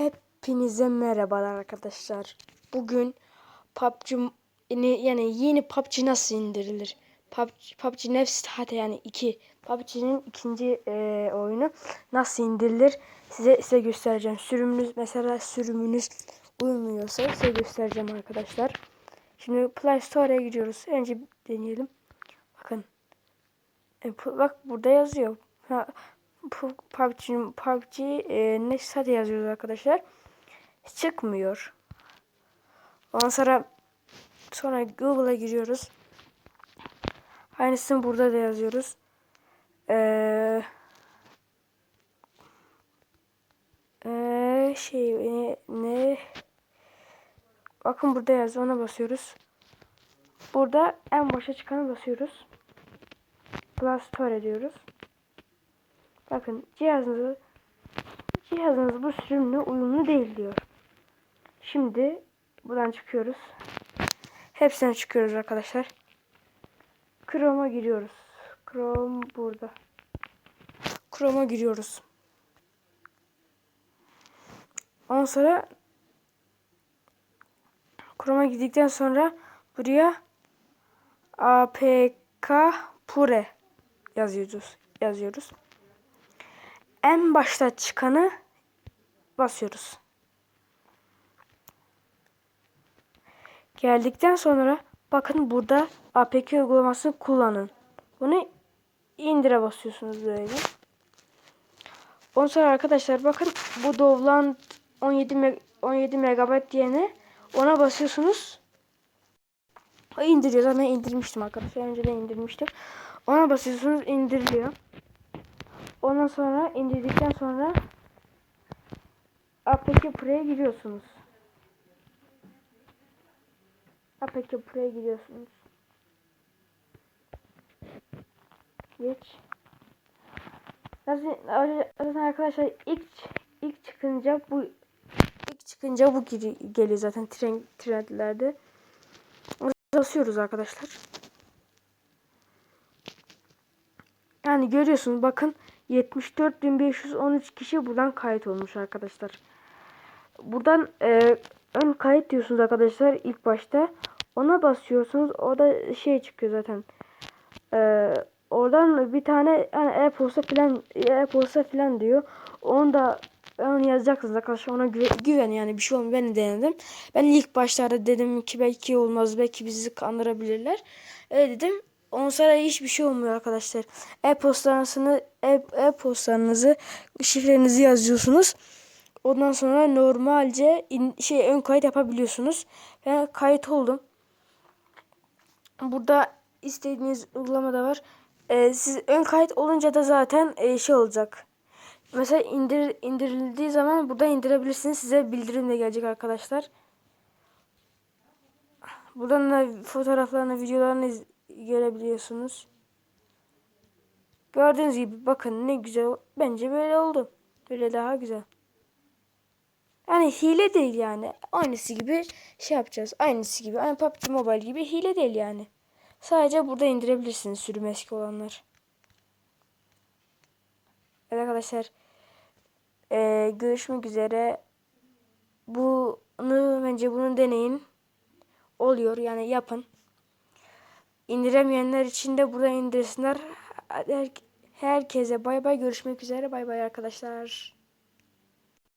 Hepinize merhabalar arkadaşlar. Bugün PUBG yani yeni PUBG nasıl indirilir? PUBG, PUBG Next yani 2. PUBG'nin ikinci e, oyunu nasıl indirilir? Size size göstereceğim. Sürümünüz mesela sürümünüz uymuyorsa size göstereceğim arkadaşlar. Şimdi Play Store'a gidiyoruz. Önce deneyelim. Bakın. E, bak burada yazıyor. Ha, PUBG, PUBG e, Next hadi yazıyoruz arkadaşlar. Çıkmıyor. Ondan sonra sonra Google'a giriyoruz. Aynısını burada da yazıyoruz. Ee, ee, şey ne, ne bakın burada yazıyor ona basıyoruz. Burada en başa çıkanı basıyoruz. Plus Store diyoruz. Bakın cihazınızı cihazınız bu sürümle uyumlu değil diyor. Şimdi buradan çıkıyoruz. Hepsine çıkıyoruz arkadaşlar. Chrome'a giriyoruz. Chrome burada. Chrome'a giriyoruz. Ondan sonra Chrome'a girdikten sonra buraya APK Pure yazıyoruz. Yazıyoruz. En başta çıkanı basıyoruz. Geldikten sonra bakın burada APK uygulamasını kullanın. Bunu indire basıyorsunuz böyle. Ondan sonra arkadaşlar bakın bu Dovland 17 meg 17 megabayt diyene ona basıyorsunuz. O indiriyor. Zaten indirmiştim arkadaşlar. Önceden indirmiştim. Ona basıyorsunuz indiriliyor. Ondan sonra indirdikten sonra APK Pro'ya giriyorsunuz. APK Pro'ya giriyorsunuz. Geç. Zaten, arkadaşlar ilk ilk çıkınca bu ilk çıkınca bu geliyor zaten tren trendlerde. Basıyoruz arkadaşlar. Yani görüyorsunuz bakın 74.513 kişi buradan kayıt olmuş arkadaşlar. Buradan e, ön kayıt diyorsunuz arkadaşlar ilk başta. Ona basıyorsunuz. O da şey çıkıyor zaten. E, oradan bir tane yani e-posta falan e-posta falan diyor. Onu da onu yazacaksınız arkadaşlar. Ona güven, yani bir şey olmuyor. Ben de denedim. Ben ilk başlarda dedim ki belki olmaz. Belki bizi kandırabilirler. Öyle dedim. Ondan sonra hiçbir şey olmuyor arkadaşlar. E-postanızı e- e-postanızı şifrenizi yazıyorsunuz. Ondan sonra normalce in, şey ön kayıt yapabiliyorsunuz. Ben kayıt oldum. Burada istediğiniz uygulama da var. Ee, siz ön kayıt olunca da zaten e, şey olacak. Mesela indir indirildiği zaman burada indirebilirsiniz. Size bildirim de gelecek arkadaşlar. Buradan da fotoğraflarını, videolarını görebiliyorsunuz. Gördüğünüz gibi bakın ne güzel. Bence böyle oldu. Böyle daha güzel. Yani hile değil yani. Aynısı gibi şey yapacağız. Aynısı gibi. Aynı PUBG Mobile gibi hile değil yani. Sadece burada indirebilirsiniz sürüm eski olanlar. Evet arkadaşlar. Ee, görüşmek üzere. Bunu bence bunu deneyin. Oluyor yani yapın. İndiremeyenler için de burada indirsinler. Her- Herkese bay bay görüşmek üzere. Bay bay arkadaşlar.